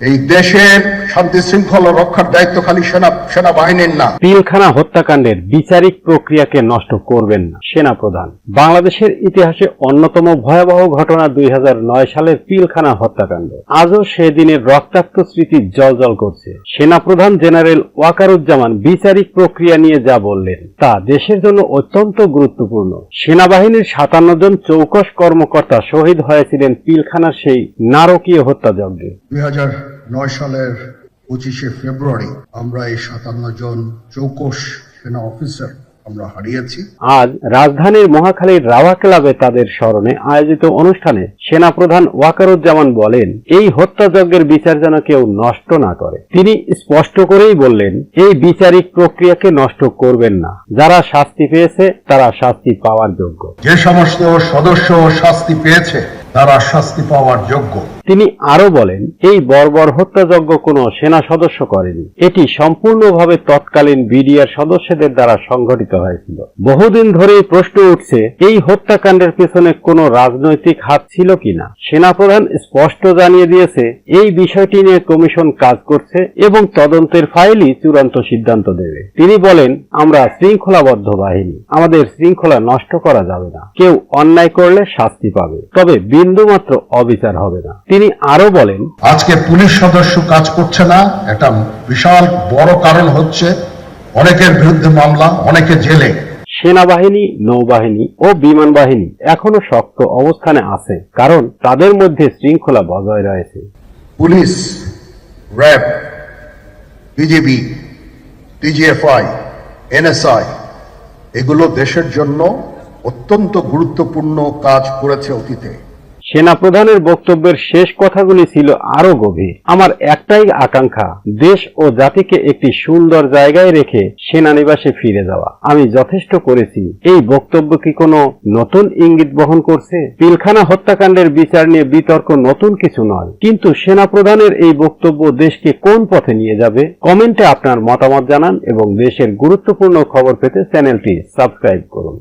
এই দেশের শান্তি শৃঙ্খলা রক্ষার দায়িত্ব খালি সেনা সেনাবাহিনীর না। পিলখানা হত্যাকাণ্ডের বিচারিক প্রক্রিয়াকে নষ্ট করবেন না সেনাপ্রধান। বাংলাদেশের ইতিহাসে অন্যতম ভয়াবহ ঘটনা দুই সালের পিলখানা হত্যাকাণ্ড। আজও সেদিনের রক্তাক্ত স্মৃতি জলজল করছে। সেনাপ্রধান জেনারেল ওয়াকারুজ্জামান বিচারিক প্রক্রিয়া নিয়ে যা বললেন তা দেশের জন্য অত্যন্ত গুরুত্বপূর্ণ। সেনাবাহিনীর সাতান্ন জন চৌকস কর্মকর্তা শহীদ হয়েছিলেন পিলখানার সেই নারকীয় হত্যাযজ্ঞে। দুই নয় সালের পঁচিশে ফেব্রুয়ারি আমরা এই সাতান্ন জন চৌকস সেনা অফিসার আমরা হারিয়েছি। আজ রাজধানীর মহাখালীর রাওয়া ক্লাবে তাদের স্মরণে আয়োজিত অনুষ্ঠানে সেনাপ্রধান ওয়াকারুজ্জামান বলেন এই হত্যাযজ্ঞের বিচার যেন কেউ নষ্ট না করে। তিনি স্পষ্ট করেই বললেন এই বিচারিক প্রক্রিয়াকে নষ্ট করবেন না। যারা শাস্তি পেয়েছে তারা শাস্তি পাওয়ার যোগ্য। যে সমস্ত সদস্য শাস্তি পেয়েছে তারা শাস্তি পাওয়ার যোগ্য। তিনি আরও বলেন, এই বর্বর হত্যাযজ্ঞ কোনো সেনা সদস্য করেনি। এটি সম্পূর্ণভাবে তৎকালীন বিডিআর সদস্যদের দ্বারা সংঘটিত হয়েছিল। বহুদিন ধরেই প্রশ্ন উঠছে, এই হত্যাকাণ্ডের পেছনে কোনো রাজনৈতিক হাত ছিল কিনা? সেনাপ্রধান স্পষ্ট জানিয়ে দিয়েছে, এই বিষয়টি নিয়ে কমিশন কাজ করছে এবং তদন্তের ফাইলই চূড়ান্ত সিদ্ধান্ত দেবে। তিনি বলেন, আমরা শৃঙ্খলাবদ্ধ বাহিনী, আমাদের শৃঙ্খলা নষ্ট করা যাবে না। কেউ অন্যায় করলে শাস্তি পাবে, তবে বিন্দুমাত্র অবিচার হবে না। তিনি আরও বলেন আজকে পুলিশ সদস্য কাজ করছে না একটা বিশাল বড় কারণ হচ্ছে অনেকের বিরুদ্ধে মামলা অনেকে জেলে। সেনাবাহিনী নৌবাহিনী ও বিমান বাহিনী এখনও শক্ত অবস্থানে আছে কারণ তাদের মধ্যে শৃঙ্খলা বজায় রয়েছে। Police RAB BJP DGFI NSI এগুলো দেশের জন্য অত্যন্ত গুরুত্বপূর্ণ কাজ করেছে অতীতে। সেনাপ্রধানের বক্তব্যের শেষ কথাগুলি ছিল আরও গভীর। আমার একটাই আকাঙ্ক্ষা, দেশ ও জাতিকে একটি সুন্দর জায়গায় রেখে সেনানিবাসে ফিরে যাওয়া। আমি যথেষ্ট করেছি। এই বক্তব্য কি কোনো নতুন ইঙ্গিত বহন করছে? পিলখানা হত্যাকাণ্ডের বিচার নিয়ে বিতর্ক নতুন কিছু নয়। কিন্তু সেনাপ্রধানের এই বক্তব্য দেশকে কোন পথে নিয়ে যাবে? কমেন্টে আপনার মতামত জানান এবং দেশের গুরুত্বপূর্ণ খবর পেতে চ্যানেলটি সাবস্ক্রাইব করুন।